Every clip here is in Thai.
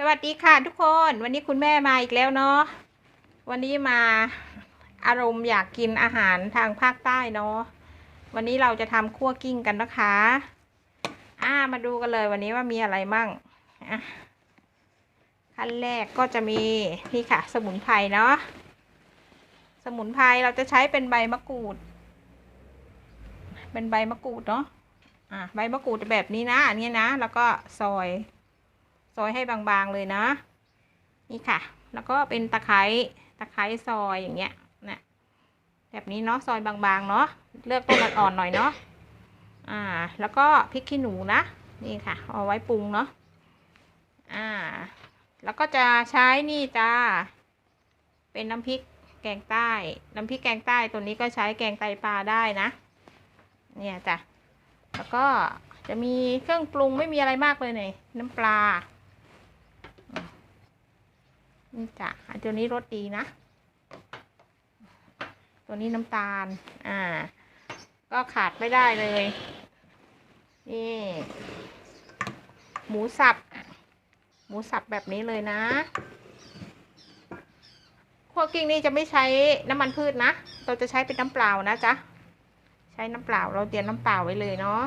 สวัสดีค่ะทุกคนวันนี้คุณแม่มาอีกแล้วเนาะวันนี้มาอารมณ์อยากกินอาหารทางภาคใต้เนาะวันนี้เราจะทำคั่วกิ้งกันนะคะ อ่ามาดูกันเลยวันนี้ว่ามีอะไรมั่งขั้นแรกก็จะมีนี่ค่ะ สมุนไพรเนาะสมุนไพรเราจะใช้เป็นใบมะกรูด เป็นใบมะกรูดเนาะอะใบมะกรูดแบบนี้นะอันนี้นะ แล้วก็ซอย ซอยให้บางๆเลยนะ นี่ค่ะ แล้วก็เป็นตะไคร้ตะไคร้ซอยอย่างเงี้ยนะแบบนี้เนาะซอยบางๆเนาะเลือกต้นอ่อนๆหน่อยเนาะอ่า แล้วก็พริกขี้หนูนะนี่ค่ะ เอาไว้ปรุงเนาะอ่า แล้วก็จะใช้นี่จ้าเป็นน้ำพริกแกงใต้ น้ำพริกแกงใต้ตัวนี้ก็ใช้แกงไตปลาได้นะ เนี่ยจ้ะแล้วก็จะมีเครื่องปรุงไม่มีอะไรมากเลยเนี่ยน้ำปลา นี่จ้ะตัวนี้รสดีนะ ตัวนี้น้ำตาล อ่า ก็ขาดไม่ได้เลย นี่ หมูสับ หมูสับแบบนี้เลยนะคั่วกิ้งนี่จะไม่ใช้น้ำมันพืชนะ เราจะใช้เป็นน้ำเปล่านะจ๊ะ ใช้น้ำเปล่า เราเตรียมน้ำเปล่าไว้เลยเนาะ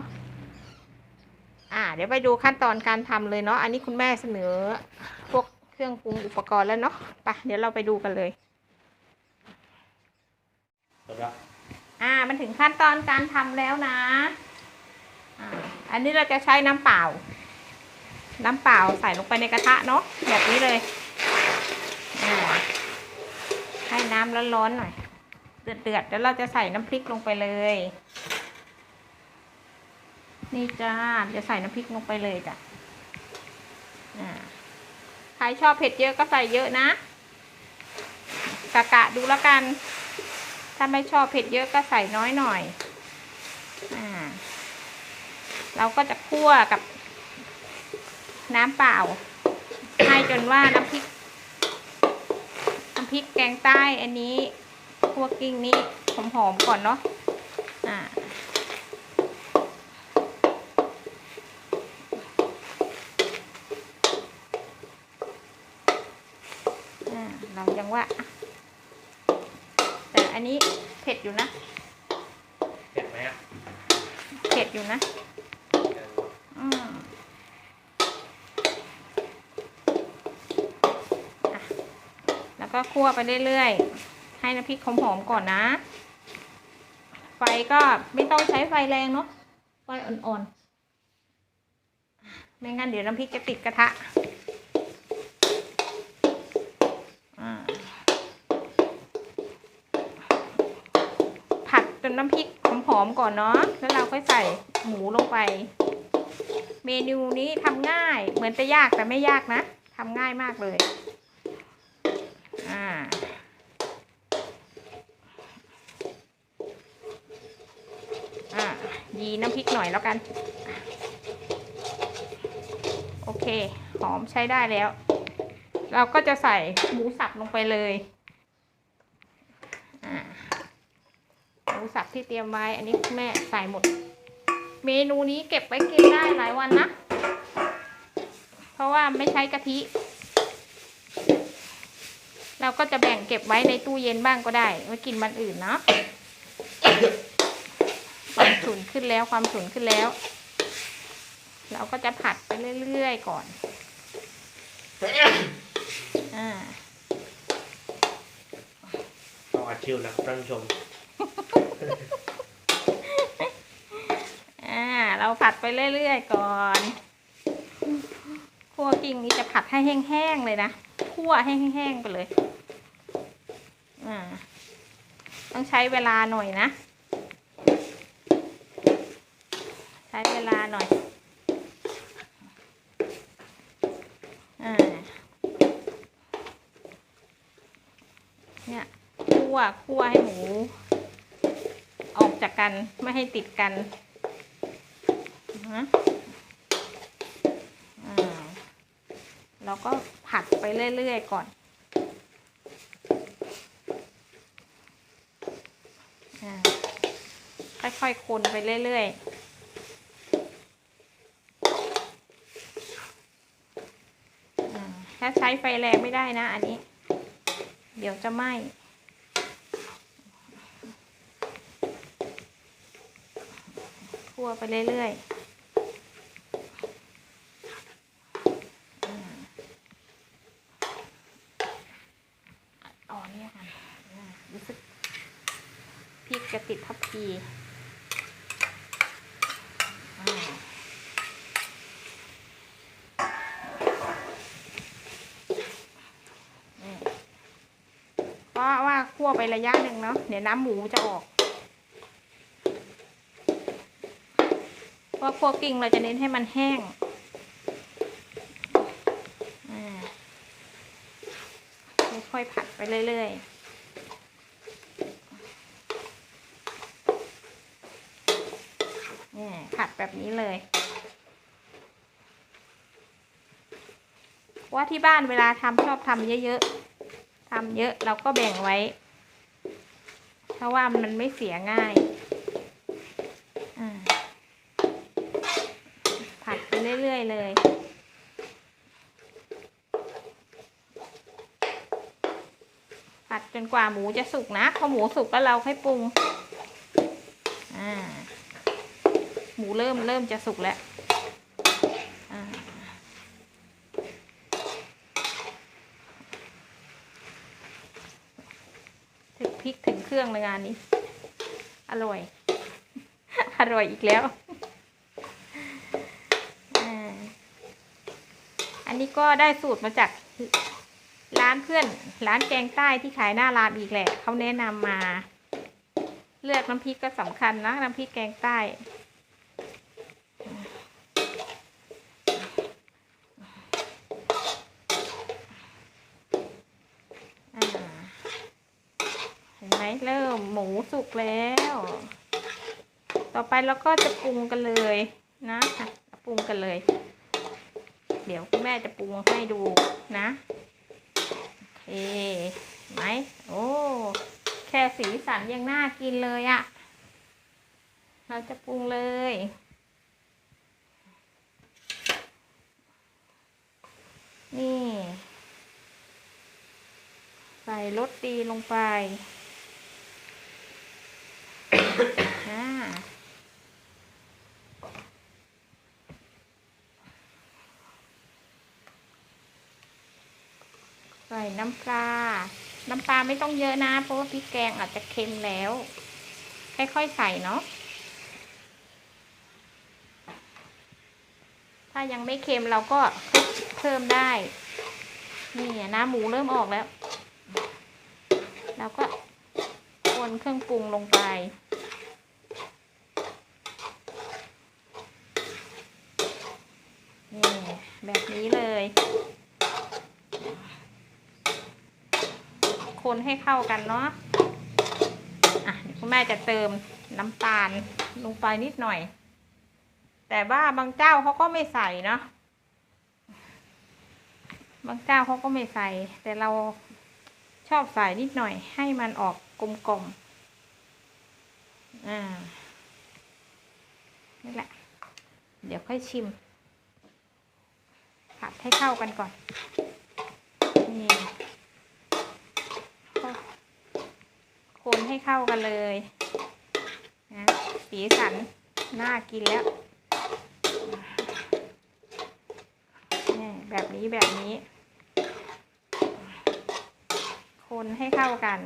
อ่า เดี๋ยวไปดูขั้นตอนการทำเลยเนาะ อันนี้คุณแม่เสนอพวก เครื่องปรุงอุปกรณ์แล้วเนาะไปเดี๋ยวเราไปดูกันเลยครับอ่ามันถึงขั้นตอนการทำแล้วนะอ่าอันนี้เราจะใช้น้ำเปล่า น้ำเปล่าใส่ลงไปในกระทะเนาะแบบนี้เลยอ่าให้น้ำร้อนๆหน่อยเดือดๆแล้วเราจะใส่น้ำพริกลงไปเลย นี่จ้าจะใส่น้ำพริกลงไปเลยจ้ะอ่า ใครชอบเผ็ดเยอะก็ใส่เยอะนะ กะกะดูแล้วกัน ถ้าไม่ชอบเผ็ดเยอะก็ใส่น้อยหน่อย อ่า เราก็จะคั่วกับน้ำเปล่า ให้จนว่าน้ำพริก น้ำพริกแกงใต้อันนี้คั่วกิ้งนี้หอมๆก่อนเนาะ อ่า อ่า เรายังว่า แต่ อันนี้เผ็ดอยู่นะ เผ็ดไหมอะเผ็ดอยู่นะ อืมอะแล้วก็คั่วไปเรื่อยๆ ให้น้ำพริกหอมๆก่อนนะ ไฟก็ไม่ต้องใช้ไฟแรงเนาะ ไฟอ่อนๆ ไม่งั้นเดี๋ยวน้ำพริกจะติดกระทะอ่าผัด จนน้ำพริกหอมๆก่อนเนาะแล้วเราค่อยใส่หมูลงไป เมนูนี้ทำง่าย เหมือนจะยากแต่ไม่ยากนะทำง่ายมากเลยอ่าอ่ายีน้ำพริกหน่อยแล้วกัน โอเค หอมใช้ได้แล้ว เราก็จะใส่หมูสับลงไปเลย อ่า หมูสับ ที่เตรียมไว้ อันนี้แม่ใส่หมด เมนูนี้เก็บไว้กินได้หลายวันนะ เพราะว่าไม่ใช้กะทิ เราก็จะแบ่งเก็บไว้ในตู้เย็นบ้างก็ได้ ไว้กินวันอื่นเนาะความฉุนขึ้นแล้วความฉุนขึ้นแล้ว เราก็จะผัดไปเรื่อยๆก่อนอ่า ต้องอัดคิวนะครับท่านผู้ชม อ่า เราผัดไปเรื่อยๆก่อนคั่วกิ้งนี้จะผัดให้แห้งๆเลยนะคั่วให้แห้งๆไปเลย อ่า ต้องใช้เวลาหน่อยนะ ใช้เวลาหน่อย อ่า เนี่ยคั่วคั่วให้หมู จากกันไม่ให้ติดกันนะอ่าเราก็ผัดไปเรื่อยๆก่อนอาค่อยๆคนไปเรื่อยๆอ่าาใช้ไฟแรงไม่ได้นะอันนี้ เดี๋ยวจะไหม้ คั่วไปเรื่อยๆอ๋อเนี่ยกันอ่ารู้สึกพริกจะติดทับพีอ่เพราะว่าคั่วไประยะหนึ่งเนาะเดี๋ยวน้ำหมูจะออก เพราคั่วกิ้งเราจะเน้นให้มันแห้งอ่ค่อยๆผัดไปเรื่อยๆนี่ผัดแบบนี้เลย ว่าที่บ้านเวลาทำชอบทำเยอะๆทำเยอะเราก็แบ่งไว้ เพราะว่ามันไม่เสียง่ายอ่าผัดไปเรื่ อยๆเลยผัดจนกว่าหมูจะสุกนะ พอหมูสุกแล้วเราค่อยปรุง อ่า หมูเริ่มเริ่มจะสุกแล้วถึงพริกถึงเครื่องเลยงานนี้ อร่อย อร่อยอีกแล้วอ่าอั นี้ก็ได้สูตรมาจากร้านเพื่อน ร้านแกงใต้ที่ขายหน้าร้ามอีกแหละเขาแนะนำมา เลือกน้ำพริกก็สำคัญนะน้ำพริกแกงใต้เห็นไหมเริ่มหมูสุกแล้ว ต่อไปเราก็จะปรุงกันเลยนะปรุงกันเลย เดี๋ยวคุณแม่จะปรุงให้ดูนะ โอเคไหมโอ้แค่สีสันยังน่ากินเลยอะเราจะปรุงเลย นี่ ใส่รสดีลงไปอ่า ใส่น้ำปลา น้ำปลาไม่ต้องเยอะนะ เพราะว่าพริกแกงอาจจะเค็มแล้ว ค่อยๆใส่เนาะ ถ้ายังไม่เค็มเราก็เพิ่มได้ นี่น้ำหมูเริ่มออกแล้วแล้วก็คนเครื่องปรุงลงไป นี่แบบนี้เลย คนให้เข้ากันเนาะอะคุณแม่จะเติมน้ำตาลลงไปนิดหน่อย แต่ว่าบางเจ้าเขาก็ไม่ใส่เนาะบางเจ้าเขาก็ไม่ใส่ แต่เราชอบใส่นิดหน่อย ให้มันออกกลมๆอ่านี่แหละ เดี๋ยวค่อยชิม ผัดให้เข้ากันก่อน นี่ คนให้เข้ากันเลยนะสีสันน่ากินแล้วนี่แบบนี้แบบนี้ คนให้เข้ากัน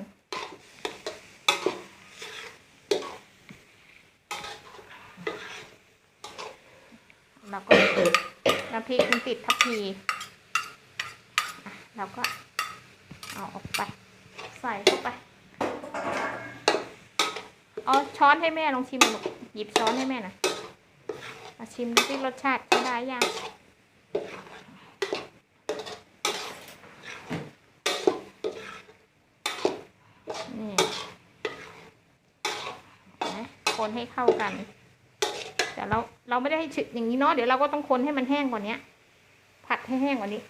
แล้วก็น้ำพริกมันติดทัพพีอ่เราก็เอาออกไป ใส่เข้าไป เอาช้อนให้แม่ลองชิมหนูกหยิบช้อนให้แม่น่อยมาชิมดูสิรสชาติได้ยังนี่นไหมคนให้เข้ากัน แต่เราเราไม่ได้ให้ฉึกอย่างนี้เนาะเดี๋ยวเราก็ต้องคนให้มันแห้งกว่านี้ผัดให้แห้งกว่านี้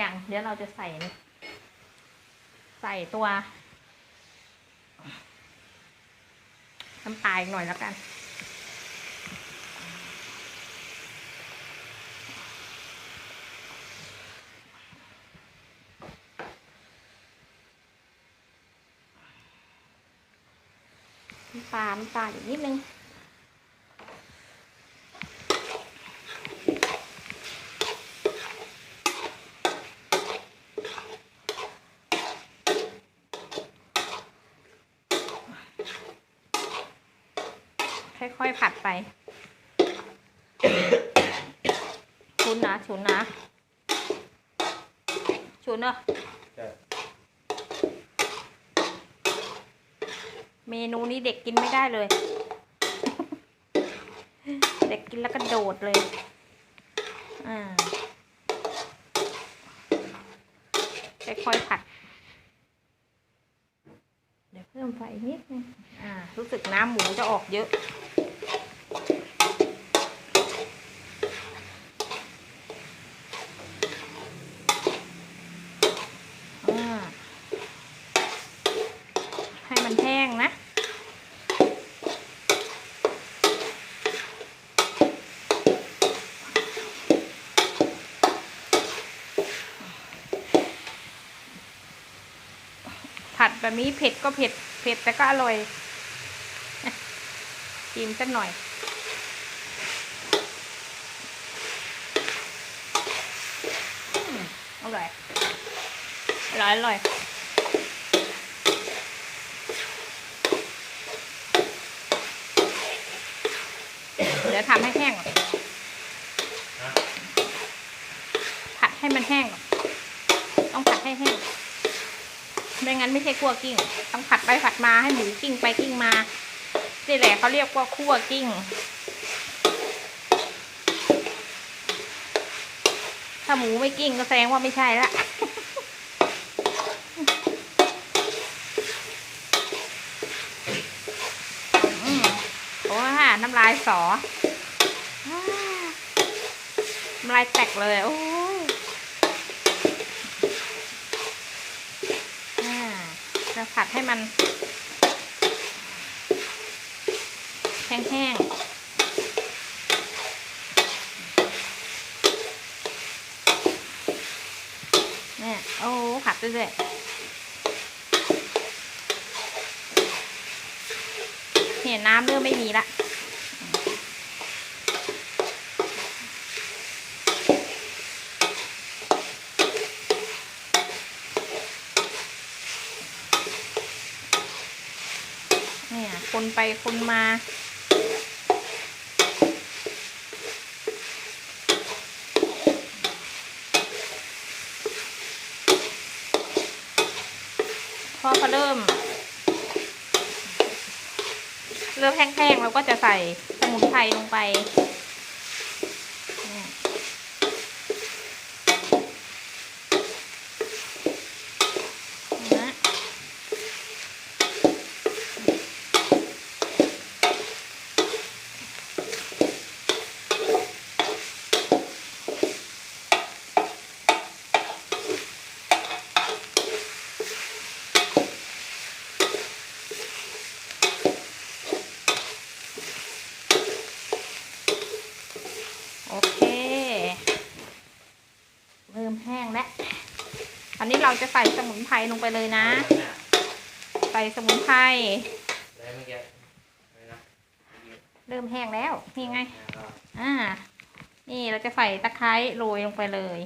ย่างเดี๋ยวเราจะใส่ ใส่ตัวน้ำปลาอีกหน่อยแล้วกัน น้ำปลาน้ำปลาอีกนิดนึง ค่อย ๆ ผัดไปชุนนะชุนนะชุนเนอะใช่เมนูนี้เด็กกินไม่ได้เลย เด็กกินแล้วก็โดดเลย อ่า ค่อยๆผัด เดี๋ยวเพิ่มไฟอีกนิดนึง อ่า รู้สึกน้ำหมูจะออกเยอะ อ่า ให้มันแห้งนะ ผัด แบบนี้เผ็ดก็เผ็ด เผ็ดแต่ก็อร่อยอะชิมสักหน่อยอืมอร่อย อร่อยอร่อยเดี๋ยวทำให้แห้งก่อนนะผัดให้มันแห้งก่อนต้องผัดให้แห้ง ไม่งั้นไม่ใช่คั่วกิ้ง ต้องผัดไปผัดมาให้หมูกิ้งไปกิ้งมานี่แหละเขาเรียกว่าคั่วกิ้ง ถ้าหมูไม่กิ้งก็แสดงว่าไม่ใช่ละโอ้ยน้ำลายสอน้ำลายแตกเลย โอ้ยอ่าจะ ผัดให้มัน แห้งๆเนี่ยโอ้ผัดเรื่อยๆเนี่ยน้ำเริ่มไม่มีละ เนี่ยคนไปคนมา พอเขาเริ่ม เริ่มแห้งๆเราก็จะใส่สมุนไพรลงไปเนี่ยนะ โอเค เริ่มแห้งแล้ว อันนี้เรา จะใส่สมุนไพรลงไปเลยนะเนี่ยใส่สมุนไพรแล้วเมื่อกี้อะไรนะเริ่มแห้งแล้วนี่ไงแล้วก็อ่า นี่เราจะใส่ตะไคร้โรยลงไปเลย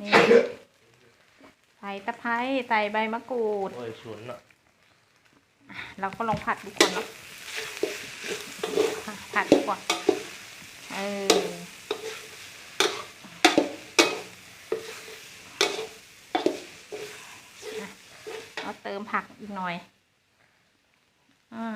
นี่ใส่ตะไคร้ใส่ใบมะกรูดโอ้ยฉุนอะเราก็ลองผัดดูก่อนเนาะอะผัดดูก่อนเออ อะเราเติมผักอีกหน่อย อ่า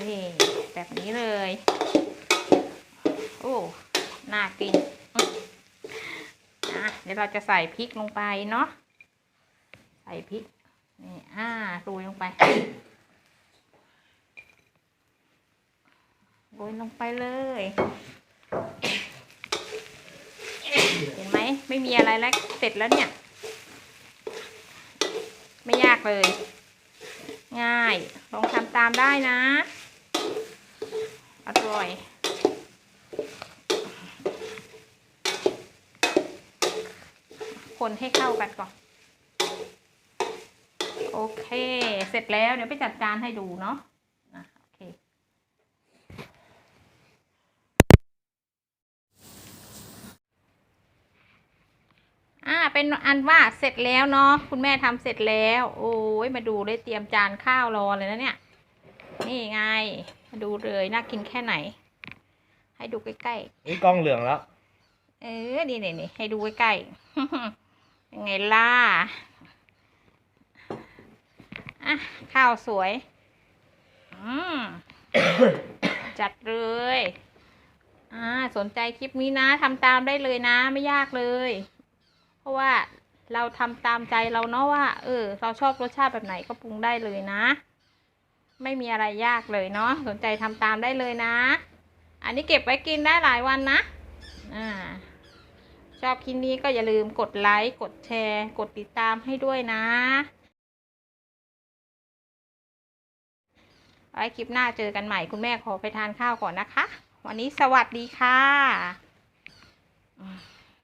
นี่แบบนี้เลย โอ้ น่ากินอะเดี๋ยวเราจะใส่พริกลงไปเนาะ ใส่พริก นี่อ่าโรยลงไปโรยลงไปเลย เห็นไหมไม่มีอะไรแล้วเสร็จแล้วเนี่ย ไม่ยากเลย ง่ายลองทำตามได้นะ อร่อยคนให้เข้ากันก่อน โอเค เสร็จแล้วเดี๋ยวไปจัดจานให้ดูเนาะอะโอเค อ่า เป็นอันว่าเสร็จแล้วเนาะคุณแม่ทำเสร็จแล้ว โอ้ยมาดูเลยเตรียมจานข้าวรอเลยนะเนี่ย นี่ไง มาดูเลยน่ากินแค่ไหน ให้ดูใกล้ๆนี่กล้องเหลืองแล้วเออนี่นี่นี่ให้ดูใกล้ๆยังไงล่ะ อะข้าวสวย อืมจัดเลยอ่าสนใจคลิปนี้นะทำตามได้เลยนะ ไม่ยากเลย เพราะว่าเราทำตามใจเราเนาะว่า เออ เราชอบรสชาติแบบไหนก็ปรุงได้เลยนะ ไม่มีอะไรยากเลยเนาะสนใจทำตามได้เลยนะ อันนี้เก็บไว้กินได้หลายวันนะอ่าชอบคลิปนี้ก็อย่าลืมกดไลค์ กดแชร์ กดติดตามให้ด้วยนะ ไว้คลิปหน้าเจอกันใหม่คุณแม่ขอไปทานข้าวก่อนนะคะ วันนี้สวัสดีค่ะ